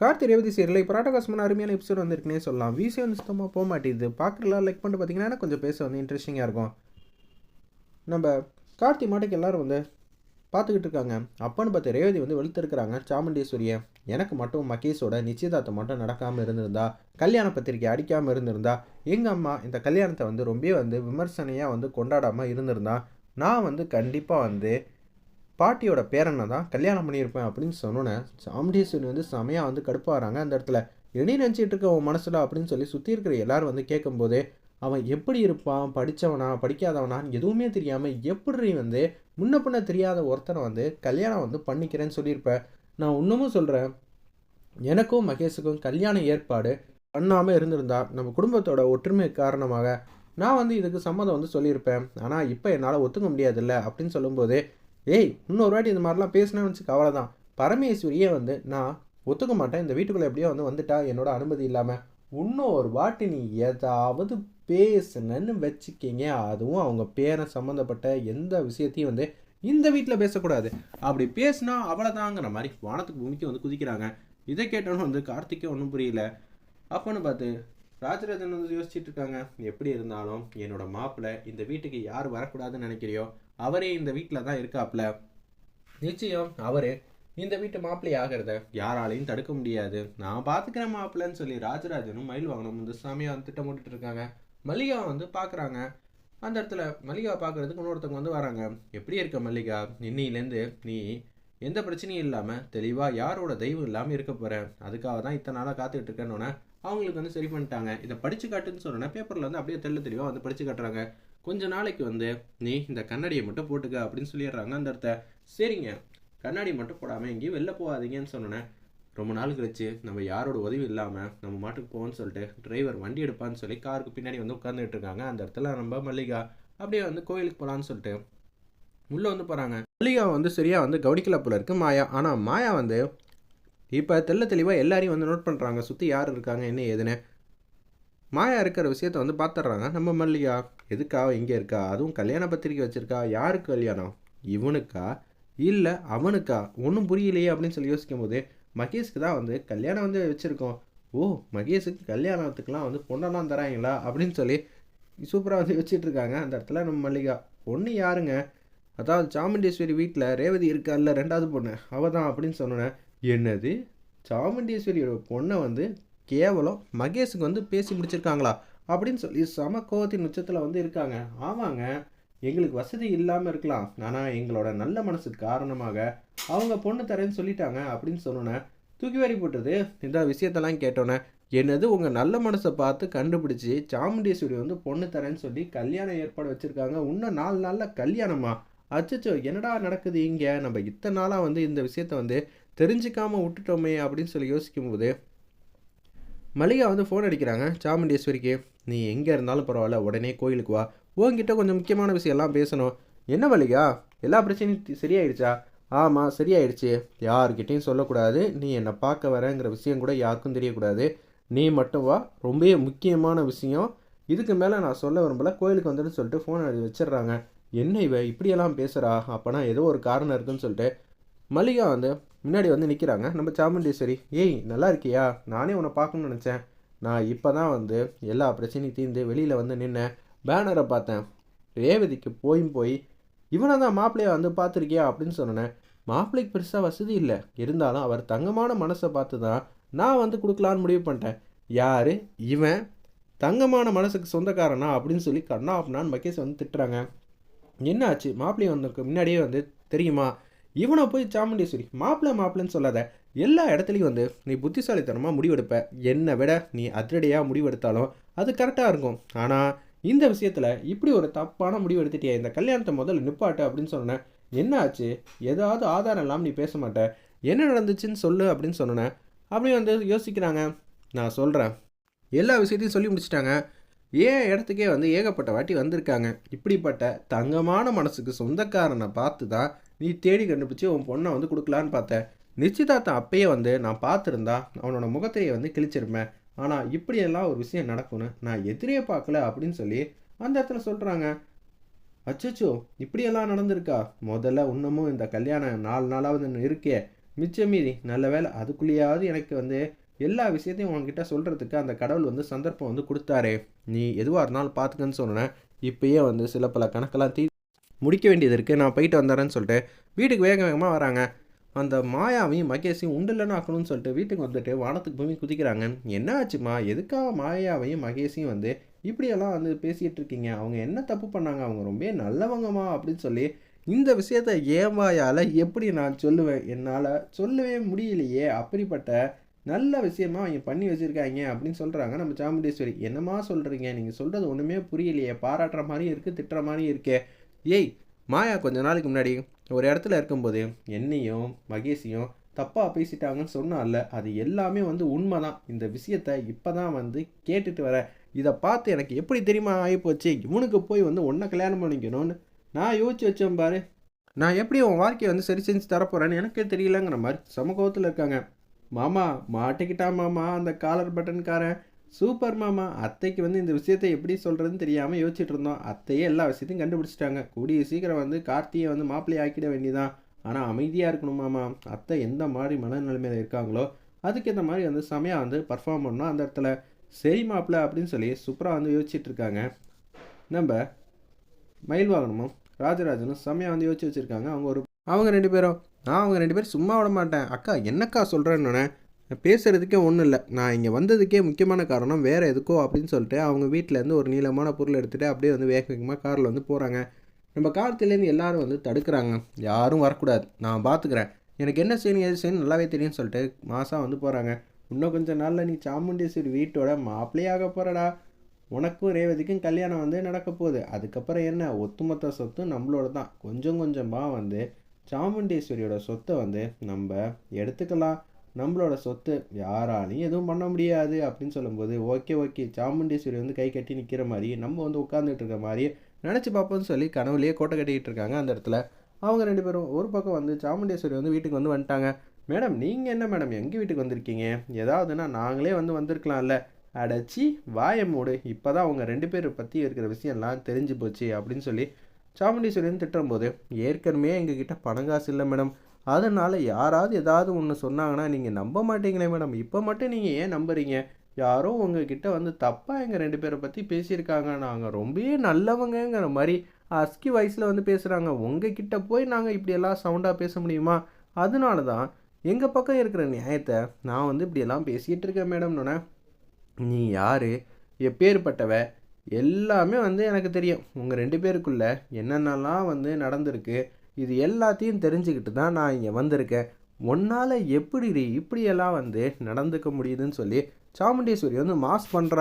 Karthi Revathi serial இப்போ ராட்டகாசமான அருமையான episode வந்திருக்குனே சொல்லலாம். வீசி வந்து சுத்தமாக போக மாட்டேது பார்க்குறலாம் லைக் பண்ணிட்டு பார்த்தீங்கன்னா கொஞ்சம் பேச வந்து இன்ட்ரெஸ்டிங்காக இருக்கும். நம்ம கார்த்தி மாட்டுக்கு எல்லாரும் வந்து பார்த்துக்கிட்டு இருக்காங்க. அப்பன்னு பார்த்து ரேவதி வந்து வெளுத்திருக்கிறாங்க. சாமுண்டீஸ்வரியை எனக்கு மட்டும் மகேஷோட நிச்சயதார்த்தம் மட்டும் நடக்காமல் இருந்திருந்தா கல்யாண பத்திரிக்கை அடிக்காமல் இருந்திருந்தா எங்கள் அம்மா இந்த கல்யாணத்தை வந்து ரொம்ப வந்து விமர்சனையாக வந்து கொண்டாடாமல் இருந்திருந்தா நான் வந்து கண்டிப்பாக வந்து பாட்டியோட பேரனை தான் கல்யாணம் பண்ணியிருப்பேன் அப்படின்னு சொன்னோன்னே சாமுண்டீஸ்வரி வந்து செமையாக வந்து கடுப்பாகிறாங்க அந்த இடத்துல. என்ன நினச்சிட்டு இருக்க உன் மனசில்? அப்படின்னு சொல்லி சுற்றி இருக்கிற எல்லாரும் வந்து கேட்கும்போது அவன் எப்படி இருப்பான்? படித்தவனா படிக்காதவனான்னு எதுவுமே தெரியாமல் எப்படி வந்து முன்ன பின்ன தெரியாத ஒருத்தனை வந்து கல்யாணம் வந்து பண்ணிக்கிறேன்னு சொல்லியிருப்பேன் நான் இன்னமும் சொல்கிறேன் எனக்கும் மகேஷுக்கும் கல்யாண ஏற்பாடு பண்ணாமல் இருந்திருந்தா நம்ம குடும்பத்தோட ஒற்றுமை காரணமாக நான் வந்து இதுக்கு சம்மதம் வந்து சொல்லியிருப்பேன். ஆனால் இப்போ என்னால் ஒத்துக்க முடியாதுல்ல? அப்படின்னு சொல்லும்போது ஏய் இன்னொரு வாட்டி இந்த மாதிரிலாம் பேசினேன்னு வச்சுக்க அவ்வளோதான் பரமேஸ்வரியே வந்து நான் ஒத்துக்க மாட்டேன். இந்த வீட்டுக்குள்ளே எப்படியோ வந்து வந்துட்டா என்னோட அனுமதி இல்லாமல் இன்னொரு வாட்டி நீ ஏதாவது பேசுனன்னு வச்சுக்கிங்க அதுவும் அவங்க பேரை சம்மந்தப்பட்ட எந்த விஷயத்தையும் வந்து இந்த வீட்டில் பேசக்கூடாது. அப்படி பேசினா அவ்வளோதாங்கிற மாதிரி வானத்துக்கு பூமிக்கு வந்து குதிக்கிறாங்க. இதை கேட்டோன்னு வந்து கார்த்திக்கே ஒன்றும் புரியல. அப்போன்னு பார்த்து ராஜராஜன் வந்து யோசிச்சுட்டு இருக்காங்க. எப்படி இருந்தாலும் என்னோட மாப்பிள்ளை இந்த வீட்டுக்கு யார் வரக்கூடாதுன்னு நினைக்கிறியோ அவரே இந்த வீட்டில் தான் இருக்காப்ல. நிச்சயம் அவரு இந்த வீட்டு மாப்பிள்ளை ஆகிறத யாராலையும் தடுக்க முடியாது. நான் பார்த்துக்கிறேன் மாப்பிள்ளைன்னு சொல்லி ராஜராஜனும் மயில் வாங்கணும் இந்த சாமியாக வந்து திட்டமிட்டு இருக்காங்க. மல்லிகா வந்து பார்க்குறாங்க அந்த இடத்துல மல்லிகா பார்க்குறதுக்கு இன்னொருத்தவங்க வந்து வராங்க. எப்படி இருக்க மல்லிகா? இன்னிலேருந்து நீ எந்த பிரச்சனையும் இல்லாமல் தெளிவாக யாரோட தெய்வம் இல்லாமல் இருக்க போகிறேன் அதுக்காக தான் இத்தனை நாளாக காத்துக்கிட்டு இருக்கேன்னு அவங்களுக்கு வந்து சரி பண்ணிட்டாங்க. இதை படித்து காட்டுன்னு சொன்னோன்னா பேப்பரில் வந்து அப்படியே தெள்ள தெளிவாக வந்து படித்து காட்டுறாங்க. கொஞ்ச நாளைக்கு வந்து நீ இந்த கண்ணாடியை மட்டும் போட்டுக்க அப்படின்னு சொல்லிடுறாங்க அந்த இடத்த. சரிங்க. கண்ணாடி மட்டும் போடாமல் எங்கேயும் வெளில போகாதீங்கன்னு சொன்னேன் ரொம்ப நாள் கழிச்சு நம்ம யாரோட உதவி இல்லாமல் நம்ம மாட்டுக்கு போவோம்னு சொல்லிட்டு டிரைவர் வண்டி எடுப்பான்னு சொல்லி காருக்கு பின்னாடி வந்து உட்காந்துட்டு இருக்காங்க. அந்த இடத்துல நம்ம மல்லிகா அப்படியே வந்து கோயிலுக்கு போகலான்னு சொல்லிட்டு உள்ளே வந்து போகிறாங்க மல்லிகா வந்து சரியாக வந்து கவனிக்கல போல இருக்கு மாயா. ஆனால் மாயா வந்து இப்போ தெள்ள தெளிவாக எல்லாரையும் வந்து நோட் பண்ணுறாங்க சுற்றி யார் இருக்காங்க என்ன ஏதுன்னு. மாயா இருக்கிற விஷயத்த வந்து பார்த்துட்றாங்க நம்ம மல்லிகா எதுக்கா இங்கே இருக்கா? அதுவும் கல்யாண பத்திரிக்கை வச்சுருக்கா? யாருக்கு கல்யாணம்? இவனுக்கா? இல்லை அவனுக்கா? ஒன்றும் புரியலையே அப்படின்னு சொல்லி யோசிக்கும் போது மகேஷ்க்கு தான் வந்து கல்யாணம் வந்து வச்சுருக்கோம். ஓ மகேஷுக்கு கல்யாணத்துக்குலாம் வந்து பொண்ணெல்லாம் தராங்களா? அப்படின்னு சொல்லி சூப்பராக வந்து வச்சிட்டு இருக்காங்க. அந்த இடத்துல நம்ம மல்லிகா பொண்ணு யாருங்க? அதாவது சாமுண்டீஸ்வரி வீட்டில் ரேவதி இருக்கால்ல ரெண்டாவது பொண்ணு. அவள் தான் அப்படின்னு சொன்னேன் என்னது? சாமுண்டீஸ்வரியோட பொண்ணை வந்து கேவலம் மகேஷுக்கு வந்து பேசி முடிச்சிருக்காங்களா? அப்படின்னு சொல்லி சம கோவத்தின் உச்சத்தில் வந்து இருக்காங்க. ஆமாங்க எங்களுக்கு வசதி இல்லாமல் இருக்கலாம். ஆனால் எங்களோட நல்ல மனசுக்கு காரணமாக அவங்க பொண்ணு தரேன்னு சொல்லிட்டாங்க அப்படின்னு சொன்னோன்னே தூக்கி வாரி போட்டது இந்த விஷயத்தெல்லாம் கேட்டோன்னே என்னது உங்கள் நல்ல மனசை பார்த்து கண்டுபிடிச்சி சாமுண்டீஸ்வரி வந்து பொண்ணு தரேன்னு சொல்லி கல்யாண ஏற்பாடு வச்சுருக்காங்க. இன்னும் நாலு நாளில் கல்யாணமா? அச்சச்சோ என்னடா நடக்குது இங்கே? நம்ம இத்தனை நாளாக வந்து இந்த விஷயத்த வந்து தெரிஞ்சுக்காமல் விட்டுட்டோமே அப்படின்னு சொல்லி யோசிக்கும்போது மல்லிகா வந்து ஃபோன் அடிக்கிறாங்க. சாமுண்டீஸ்வரிக்கு நீ எங்கே இருந்தாலும் பரவாயில்ல உடனே கோயிலுக்கு வா. உங்ககிட்ட கொஞ்சம் முக்கியமான விஷயம்லாம் பேசணும். என்ன மல்லிகா எல்லா பிரச்சனையும் சரியாயிடுச்சா? ஆமாம் சரியாயிடுச்சு. யாருக்கிட்டேயும் சொல்லக்கூடாது. நீ என்னை பார்க்க வரேங்கிற விஷயம் கூட யாருக்கும் தெரியக்கூடாது. நீ மட்டும் வா. ரொம்ப முக்கியமான விஷயம். இதுக்கு மேலே நான் சொல்ல விரும்பல. கோயிலுக்கு வந்துட்டு சொல்லிட்டு ஃபோன் அடி வச்சிடுறாங்க. என்ன இவ? இப்படியெல்லாம் பேசுகிறா அப்போனா ஏதோ ஒரு காரணம் இருக்குன்னு சொல்லிட்டு. மல்லிகா வந்து முன்னாடி வந்து நிற்கிறாங்க நம்ம சாமுண்டீஸ்வரி ஏய் நல்லா இருக்கியா? நானே உன்னை பார்க்கணும்னு நினச்சேன். நான் இப்போ தான் வந்து எல்லா பிரச்சனையும் தீர்ந்து வெளியில் வந்து நின்னேன். பேனரை பார்த்தேன். ரேவதிக்கு போயும் போய் இவனை தான் மாப்பிள்ளைய வந்து பார்த்துருக்கியா? அப்படின்னு சொன்னேன். மாப்பிள்ளைக்கு பெருசாக வசதி இல்லை. இருந்தாலும் அவர் தங்கமான மனசை பார்த்து தான் நான் வந்து கொடுக்கலான்னு முடிவு பண்ணிட்டேன். யார்? இவன். தங்கமான மனசுக்கு சொந்தக்காரனா? அப்படின்னு சொல்லி கண்ணா அப்படின்னான்னு மகேஷ் வந்து திட்டுறாங்க. என்ன ஆச்சு மாப்பிள்ளை வந்ததுக்கு முன்னாடியே வந்து தெரியுமா? இவனை போய் சாமுண்டீஸ்வரி மாப்பிள்ள மாப்பிள்ளன்னு சொல்லாத. எல்லா இடத்துலையும் வந்து நீ புத்திசாலித்தனமாக முடிவெடுப்ப. என்னை விட நீ அதிரடியாக முடிவெடுத்தாலும் அது கரெக்டாக இருக்கும். ஆனால் இந்த விஷயத்தில் இப்படி ஒரு தப்பான முடிவு எடுத்துட்டியா இந்த கல்யாணத்தை முதல்ல நிப்பாட்டு அப்படின்னு சொன்னேன் என்ன ஆச்சு? ஏதாவது ஆதாரம் இல்லாமல் நீ பேச மாட்ட. என்ன நடந்துச்சுன்னு சொல்லு அப்படின்னு சொன்னேன் அப்படி வந்து யோசிக்கிறாங்க. நான் சொல்கிறேன் எல்லா விஷயத்தையும் சொல்லி முடிச்சிட்டாங்க. ஏன் இடத்துக்கே வந்து ஏகப்பட்ட வாட்டி வந்திருக்காங்க. இப்படிப்பட்ட தங்கமான மனசுக்கு சொந்தக்காரனை பார்த்து தான் நீ தேடி கண்டுபிடிச்சி உன் பொண்ணை வந்து கொடுக்கலான்னு பார்த்தேன். நிச்சயதார்த்தம் அப்பயே வந்து நான் பார்த்துருந்தா அவனோட முகத்தையே வந்து கிழிச்சிருப்பேன் ஆனால் இப்படியெல்லாம் ஒரு விஷயம் நடக்கும்னு நான் எதிரே பார்க்கல அப்படின்னு சொல்லி அந்த இடத்துல சொல்கிறாங்க அச்சோ இப்படியெல்லாம் நடந்திருக்கா? முதல்ல இன்னமும் இந்த கல்யாணம் நாலு நாளாவது இன்னும் இருக்கே மிச்சம் மீறி நல்ல வேலை அதுக்குள்ளேயாவது எனக்கு வந்து எல்லா விஷயத்தையும் உன்கிட்ட சொல்கிறதுக்கு அந்த கடவுள் வந்து சந்தர்ப்பம் வந்து கொடுத்தாரு. நீ எதுவாக இருந்தாலும் பார்த்துக்கன்னு சொன்னேன். இப்பயே வந்து சில பல கணக்கெல்லாம் தீ முடிக்க வேண்டியது இருக்குது நான் போயிட்டு வந்துடுறேன்னு சொல்லிட்டு வீட்டுக்கு வேக வேகமாக வராங்க. அந்த மாயாவையும் மகேஷையும் உண்டில்லன்னு ஆக்கணும்னு சொல்லிட்டு வீட்டுக்கு வந்துட்டு வானத்துக்கு பூமி குதிக்கிறாங்க. என்ன ஆச்சுமா? எதுக்காக மாயாவையும் மகேஷையும் வந்து இப்படியெல்லாம் வந்து பேசிகிட்டு இருக்கீங்க? அவங்க என்ன தப்பு பண்ணாங்க? அவங்க ரொம்ப நல்லவங்கம்மா அப்படின்னு சொல்லி இந்த விஷயத்த ஏமாயால் எப்படி நான் சொல்லுவேன்? என்னால் சொல்லவே முடியலையே. அப்படிப்பட்ட நல்ல விஷயமா அவங்க பண்ணி வச்சுருக்காங்க அப்படின்னு சொல்கிறாங்க நம்ம சாமுண்டீஸ்வரி. என்னம்மா சொல்கிறீங்க நீங்கள் சொல்கிறது ஒன்றுமே புரியலையே. பாராட்டுற மாதிரியும் இருக்குது திட்டுற மாதிரியும் இருக்கே. ஏய் மாயா கொஞ்ச நாளைக்கு முன்னாடி ஒரு இடத்துல இருக்கும்போது என்னையும் மகேஷையும் தப்பாக பேசிட்டாங்கன்னு சொன்னால அது எல்லாமே வந்து உண்மை தான் இந்த விஷயத்த இப்போ தான் வந்து கேட்டுட்டு வரேன் இதை பார்த்து எனக்கு எப்படி தெரியுமா ஆகிப்போச்சு இவனுக்கு போய் வந்து ஒன்றை கல்யாணம் பண்ணிக்கணும்னு நான் யோசிச்சு வச்சேன் பாரு. நான் எப்படி உன் வாழ்க்கையை வந்து சரி செஞ்சு தரப்போகிறேன்னு எனக்கே தெரியலங்கிற மாதிரி சமூகத்தில் இருக்காங்க. மாமா மாட்டிக்கிட்டா மாமா அந்த காலர் பட்டன்காரன் சூப்பர் மாமா அத்தைக்கு வந்து இந்த விஷயத்தை எப்படி சொல்கிறதுன்னு தெரியாமல் யோசிச்சுட்டு இருந்தோம். அத்தையே எல்லா விஷயத்தையும் கண்டுபிடிச்சிட்டாங்க. கூடிய சீக்கிரம் வந்து கார்த்தியை வந்து மாப்பிள்ளை ஆக்கிட வேண்டியதான் ஆனால் அமைதியாக இருக்கணும் மாமா. அத்தை எந்த மாதிரி மனநிலைமையில் இருக்காங்களோ அதுக்கேற்ற மாதிரி வந்து செமையாக வந்து பர்ஃபார்ம் பண்ணணும் அந்த இடத்துல. சரி மாப்பிள்ள அப்படின்னு சொல்லி சூப்பராக வந்து யோசிச்சுட்டு இருக்காங்க. நம்ம மயில் வாகனமும் ராஜராஜனும் செம்மையாக வந்து யோசிச்சு வச்சுருக்காங்க. அவங்க ஒரு அவங்க ரெண்டு பேரும். நான் அவங்க ரெண்டு பேரும் சும்மா விட மாட்டேன். அக்கா என்னக்கா சொல்கிறேன்னு பேசுகிறதுக்கே ஒன்றும் இல்லை. நான் இங்கே வந்ததுக்கே முக்கியமான காரணம் வேறு எதுக்கோ அப்படின்னு சொல்லிட்டு அவங்க வீட்டிலேருந்து ஒரு நீளமான பொருள் எடுத்துகிட்டு அப்படியே வந்து வேக வேகமாக காரில் வந்து போகிறாங்க நம்ம காலத்துலேருந்து எல்லாரும் வந்து தடுக்கிறாங்க. யாரும் வரக்கூடாது. நான் பார்த்துக்கிறேன் எனக்கு என்ன செய்யணும் எது செய்யணும் நல்லாவே தெரியும்னு சொல்லிட்டு மாதம் வந்து போகிறாங்க இன்னும் கொஞ்சம் நாளில் நீ சாமுண்டீஸ்வரி வீட்டோட மாப்பிள்ளையாக போகிறடா உனக்கும் ரேவதிக்கும் கல்யாணம் வந்து நடக்க போகுது. அதுக்கப்புறம் என்ன? ஒத்துமொத்த சொத்தும் நம்மளோட தான். கொஞ்சம் கொஞ்சமாக வந்து சாமுண்டீஸ்வரியோட சொத்தை வந்து நம்ம எடுத்துக்கலாம். நம்மளோட சொத்து யாராலையும் எதுவும் பண்ண முடியாது அப்படின்னு சொல்லும்போது ஓகே ஓகே சாமுண்டீஸ்வரி வந்து கை கட்டி நிற்கிற மாதிரி நம்ம வந்து உட்காந்துட்டு இருக்க மாதிரி நினச்சி பார்ப்போம்னு சொல்லி கனவுலேயே கோட்டை கட்டிக்கிட்டு இருக்காங்க அந்த இடத்துல. அவங்க ரெண்டு பேரும் ஒரு பக்கம் வந்து சாமுண்டீஸ்வரி வந்து வீட்டுக்கு வந்து வந்துட்டாங்க. மேடம் நீங்கள் என்ன மேடம்? எங்கள் வீட்டுக்கு வந்திருக்கீங்க? ஏதாவதுன்னா நாங்களே வந்து வந்திருக்கலாம்ல. அடைச்சி வாய மூடு. இப்போ தான் அவங்க ரெண்டு பேரை பற்றி இருக்கிற விஷயம்லாம் தெரிஞ்சு போச்சு அப்படின்னு சொல்லி சாமுண்டீஸ்வரின்னு திட்டும்போது ஏற்கனவே எங்ககிட்ட பணம் காசு இல்லை மேடம். அதனால் யாராவது ஏதாவது ஒன்று சொன்னாங்கன்னா நீங்கள் நம்ப மாட்டீங்களே மேடம். இப்போ மட்டும் நீங்கள் ஏன் நம்புறீங்க? யாரோ உங்ககிட்ட வந்து தப்பாக எங்கள் ரெண்டு பேரை பற்றி பேசியிருக்காங்க. நாங்கள் ரொம்பவே நல்லவங்கங்கிற மாதிரி அஸ்கி வயசில் வந்து பேசுகிறாங்க உங்ககிட்ட போய் நாங்கள் இப்படியெல்லாம் சவுண்டாக பேச முடியுமா? அதனால தான் எங்கள் பக்கம் இருக்கிற நியாயத்தை நான் வந்து இப்படியெல்லாம் பேசிகிட்டு இருக்கேன் மேடம்னு நீ யார்? எப்பேற்பட்டவ எல்லாமே வந்து எனக்கு தெரியும். உங்கள் ரெண்டு பேருக்குள்ளே என்னென்னலாம் வந்து நடந்திருக்கு? இது எல்லாத்தையும் தெரிஞ்சுக்கிட்டு தான் நான் இங்கே வந்திருக்கேன். உன்னால் எப்படி இப்படியெல்லாம் வந்து நடந்துக்க முடியுதுன்னு சொல்லி சாமுண்டீஸ்வரி வந்து மாஸ் பண்ணுறான்